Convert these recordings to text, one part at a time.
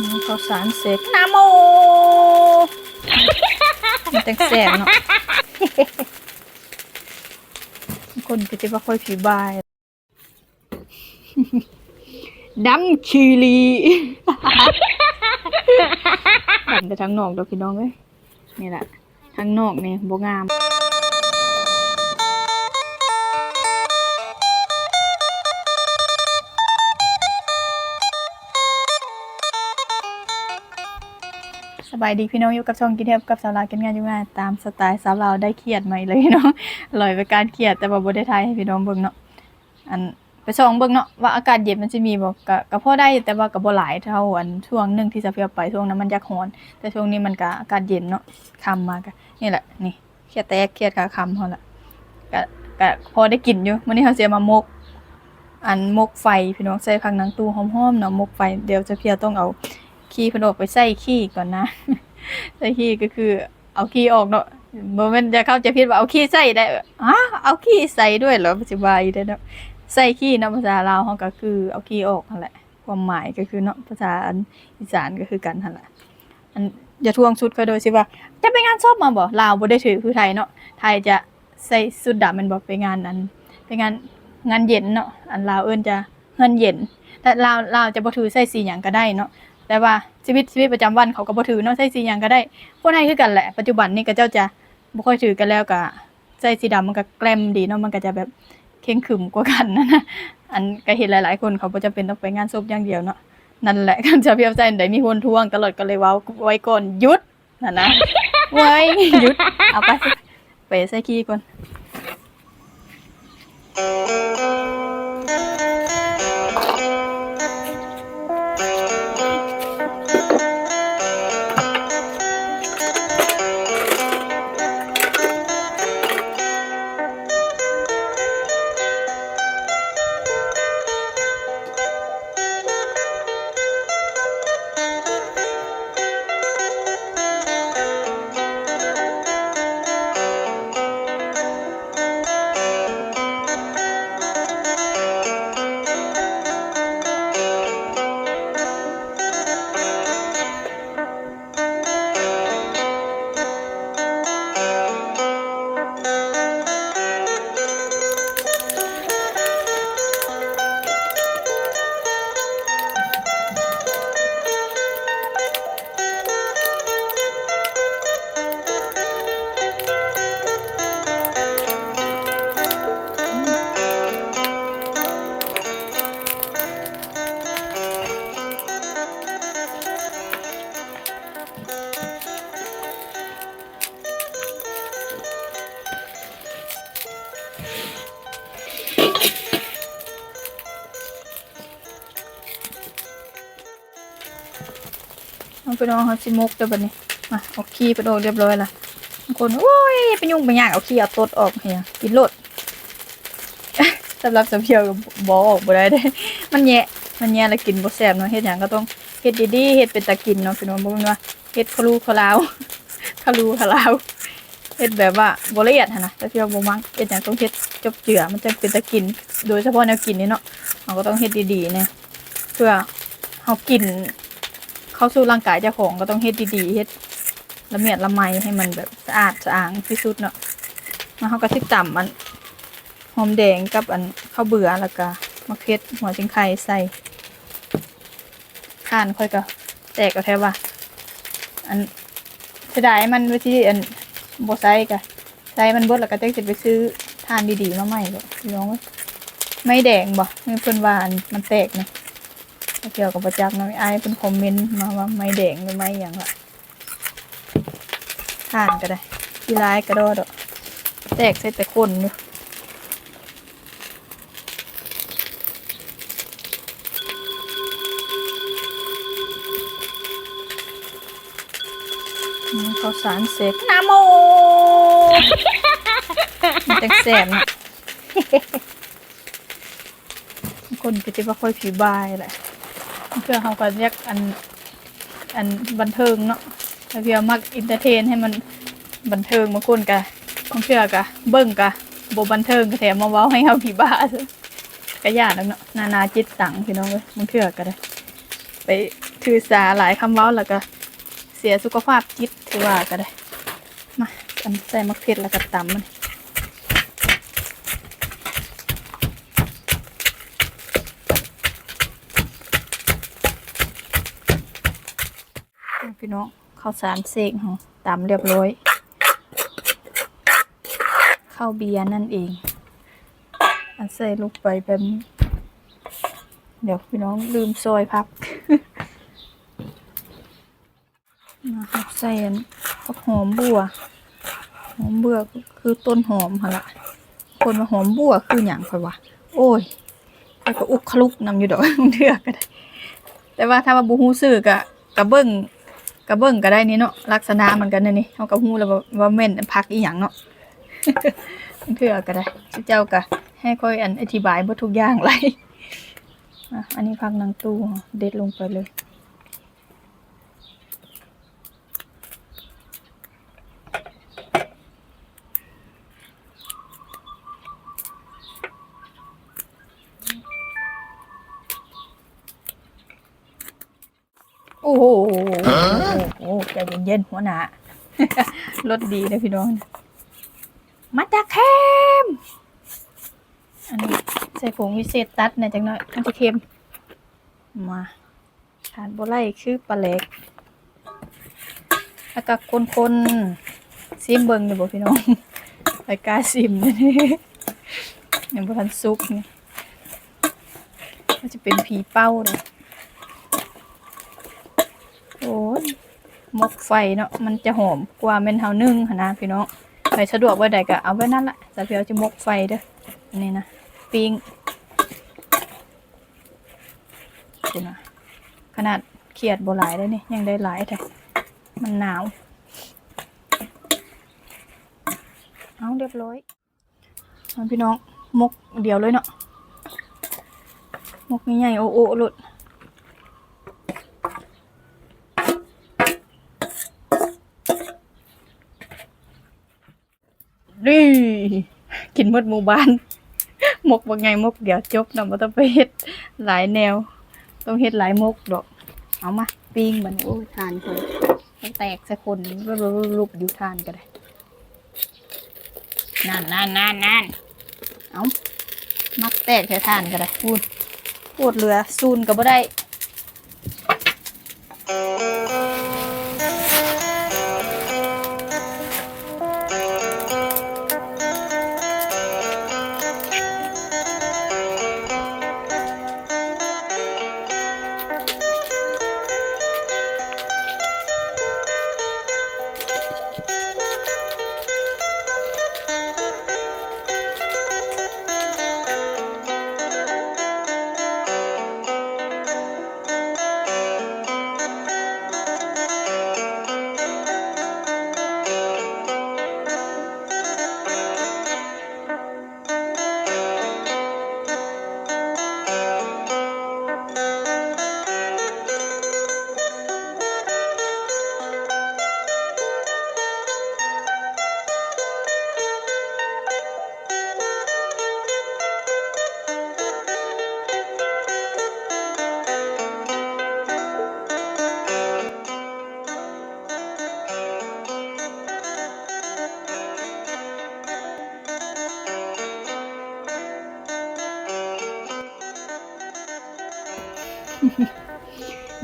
นี่ข้าวสารเสกนาโมมันแต่งแสบเนาะคนก็จะว่าค่อยผีบายดำชีลีดำแต่ทั้งนอกเด้อพี่น้องเอ้ยนี่แหละทั้งนอกนี่บ่งาม บายดีพี่น้องอยู่กับช่องกินเทพกับสาวลาวกินงานอยู่งานตามสไตล์สาวลาวได้เครียดไหมเลยเนาะลอยไปการเครียดแต่ว่บ่ได้ทายให้พี่น้องเบิ่งเนาะอันไปส่องเบิ่งเนาะว่าอากาศเย็นมันสิมีบ่ก็ก็พอได้แต่ว่าก็บ่หลายเท่าอันช่วงหนึงที่จะเพียไปช่วงนั้นมันยากร้อน แต่ช่วงนี้มันก็อากาศเย็นเนาะค่ำมาก็นี่แหละนี่เครียดแตกเครียดกะค่ำเฮาละก็ก็พอได้กินอยู่มื้อนี้เฮาสิเอามามกอันมกไฟพี่น้องใส่ผักหนังตูหอมๆเนาะมกไฟเดี๋ยวจะเพียต้องเอา ขี้เพิ่นออกไปใส่ขี้ก่อนนะ ใส่ขี้ก็คือ เอาขี้ออกเนาะบ่แม่นจะเข้าใจผิดว่าเอาขี้ใส่ได้อ๋อเอาขี้ใส่ด้วยเหรอปัจจุบันได้เนาะใส่ขี้เนาะภาษาลาวเฮาก็คือ เอาขี้ออกนั่นแหละ ความหมายก็คือเนาะภาษาอีสานก็คือกันนั่นแหละอันอย่าทวงชุดก็โดยสิว่า จะไปงานศพมาบ่ลาวบ่ได้ถือคือไทยเนาะไทยจะใส่สุดดำแมันบ่ไปงานนั้นไปงานงานเย็นเนาะอันลาวเอิ้นจะเงินเย็น แต่ลาวลาวจะบ่ถือใส่สีหยังก็ได้เนาะ แต่ว่าชีวิตชีวิตประจำวันเขาก็บ่ถือเนาะใส่สีหยังก็ได้คนไทยคือกันแหละปัจจุบันนี้ก็เจ้าจะบ่ค่อยถือกันแล้วก็ใส่สีดำมันก็แกล้มดีเนาะมันก็จะแบบเข่งขึมกว่ากันนะนะอันก็เห็นหลาย ๆ คนเขาบ่จำเป็นต้องไปงานศพอย่างเดียวเนาะนั่นแหละกันจะเพียบใจได้มีคนทวงตลอดก็เลยเว้าไว้ก่อนหยุดนั่นนะไว้หยุดเอาไปไปใส่ขี้ก่อน ไปน้องเขาสิมกเดี๋ยวบัดนี้มาเอาขี้ไปโดนเรียบร้อยละบางคนโอ้ยไปยุ่งไปยากเอาขี้เอาตดออกเฮียกินโลดสำหรับสำเพียวกับบอออกบ่ได้เด้มันแย่มันแย่แล้วกินบ่แซ่บเนาะเฮ็ดหยังก็ต้องเฮ็ดดีๆเฮ็ดเป็นตากินเนาะพี่น้องบ่แม่นว่าเฮ็ดคารูคลาวคารูคลาวเฮ็ดแบบว่าบ่ละเอียดหันนะแต่เพียวบ่มักเฮ็ดหยังต้องเฮ็ดจบเจือมันจะเป็นตากิน โดยเฉพาะแนวกินนี่เนาะเราก็ต้องเฮ็ดดีๆนะเพื่อเฮากิน เข้าสู่ร่างกายเจ้าของก็ต้องเฮ็ดดีๆเฮ็ดละเมียดละไมให้มันแบบสะอาดสะอางที่สุดเนาะแล้วเขาก็สิต่ำมันหอมแดงกับอันข้าวเบื่อแล้วก็มะเขือหัวจิงไข่ใส่ข้านค่อยก็แตกก็แทบว่า อันเสียดายมันวิธีอันบ่ใส่ก็ใส่มันบดแล้วก็เจังสิไปซื้อทานดีๆมาใหม่ก็พี่น้องไม่แดงบ่ไมีเพิ่นว่าอันมันแตกนะ เกี่ยวกับประจักษ์นะไอ้ายเป็นคอมเมนต์มาว่าไม่แดงหรือไม่อย่างละทานก็ได้ที่ร้ายกระโดดอะแตกใส่แต่คนอยู่ข้าวสารเสกนาโมมันจังแสบนะคนก็จะว่าค่อยผีบายแหละ เพื่อเขาก็เรียกอันอันบันเทิงเนาะเพื่อมักอินเตอร์เทนให้มันบันเทิงบางคนกะบางเพื่อกะ เบิ่งกะโบบันเทิงก็แถมมาเว้าให้เฮาผีบ้าซะก็ยากแล้วเนาะนานาจิตตังพี่น้องเอ้ยบางเพื่อก็ได้ ไปถือสาหลายคำเว้าแล้วก็เสียสุขภาพจิตถือว่าก็ได้มาอันใส่มะเขือแล้วก็ตำมัน พี่น้องข้าวสารเสกของตำเรียบร้อยข้าวเบียร์นั่นเองอันใส่ลงไปแบบนี้เดี๋ยวพี่น้องลืมซอยพักนะครับใส่ผักหอมบัวหอมบัวคือต้นหอมหั่นละคนมาหอมบัวคืออย่างค่อยวะโอ้ยไปก็อุกคลุกนำอยู่ดอกเถื่อก็ได้แต่ว่าถ้าว่าบูฮู้ซื้อกะกะเบิ้ง กระเบิ้งก็ได้นี่เนาะลักษณะมันกันนี่เขาก็ฮู้แล้วว่าเม่นพักอีหยังเนาะเพื่อก็ได้เจ้าก็ให้ค่อยอันอธิบายบ่ทุกอย่างเลยอันนี้พักนางตู้เด็ดลงไปเลย อ้โหโอ้โหใจเย็นๆหัวหน้ารสดีนะพี่น้อง มาจากแคมอันนี้ใส่ผงวิเศษตัดหนะจังหน่อยมันจะเค็ม มาทานบัไลคือปลาเล็กแล้วก็คนๆซิมเบิงอยู่บ่พี่น้องไปกล้าซิมนี่ยังบ่ทันซุกนี่ก็จะเป็นผีเป้าเลย โอ้ยห มกไฟเนาะมันจะหอมกว่าเมนเฮานึ่งนะพี่น้องไปสะดวกไว้ใดก็เอาไว้นั่นละแต่พี่เอาจะมกไฟเด้อนนี้นะปิ้งดูนะขนาดเขียดบ่หลายได้นี่ยังได้หลายแต่มันหนาวเอาเรียบร้อยพี่น้องมกเดียวเลยเนาะมกใหญ่ๆโอ้โอหลุด นี่กินหมดหมู่บ้านมกว่าไงมกเดี๋ยวจบนะบ่ต้องไปเฮ็ดหลายแนว ต้องเฮ็ดหลายมกดอก เอามาปิ้งมันโอ้ยทานคนมันแตกสักคนรูปอยู่ทานก็ได้นั่นนั่นนั่นนั่นเอามักแตกแค่ทานก็ได้พูดพูดเรือซูนก็บ่ได้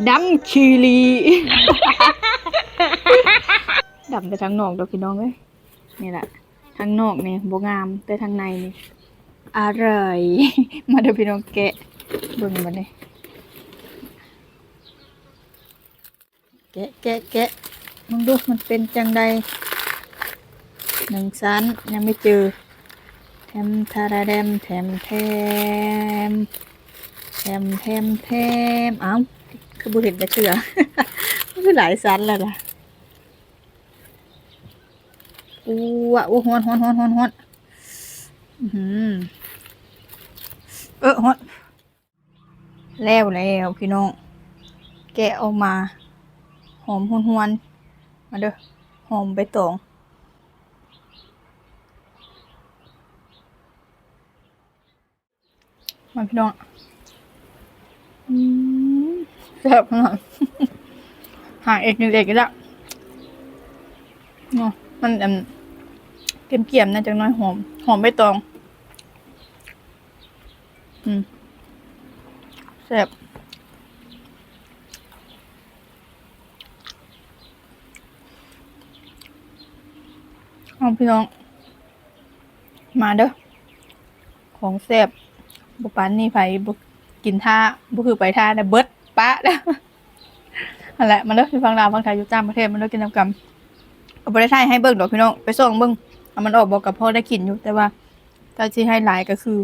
ดำชีลีดำแต่ทางนอกเดอกพี่น้องเอ้ยนี่แหละทางนอกนี่บงามแต่ทางในนี่อร่อย มาเดี๋ยวพี่น้องแกะเบิ่งมาเลยแกะแกะแกะมึงดูมันเป็นจังใดหนึ่งชั้นยังไม่เจอแถมทาราแดมแถมแถมแทมแทมแทมเอ้า คือบุเห็นจะเชื่อมันคือหลายสันแล้วล่ะอู้วะอู้ฮอนฮอนฮอนฮอนฮอนอื้อหือเออฮอนแล้วแล้วพี่น้อง แกะออกมา หอมหวนหวนมาเด้อหอมใบตองมาพี่น้องอืม แซ่บขนาดหาเอกนี่เอกอีกแล้เนาะมันอืมเกรียมๆนะจังน้อยหอม หอมใบตอง อืมแซ่บเอาพี่น้อง มาเด้อ ของแซ่บบุปานนี่ไผบุกินท่าบุคือไปท่านะเบิด ปะนะนั่นแหละมันเลิกที่ฟังลาวฟังไทยอยู่ต่างประเทศมันเลิกกินน้ำกำเอาไปได้ให้เบิ่งดอกพี่น้องไปส่งเบิ่งเอามันออกบอกกับพ่อได้กินอยู่ แต่ว่าถ้าที่ให้หลายก็คือ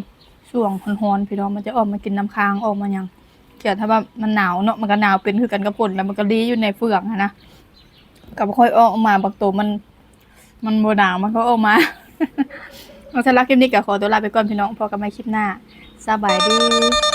ช่วงฮอนๆพี่น้องมันจะออกมากินน้ำค้างออกมาหยังเกี่ยวถ้าว่ามันหนาวเนาะมันก็หนาวเป็นคือกันกับฝนแล้วมันก็รีอยู่ในเฟืองนะก็บ่ค่อยออกมาบักโตวมัน มันโบหนาวมันก็ออกมาเอาสำหรับคลิปนี้ก็ขอตัวลาไปก่อนพี่น้องพอกันใหม่คลิปหน้าสบายดี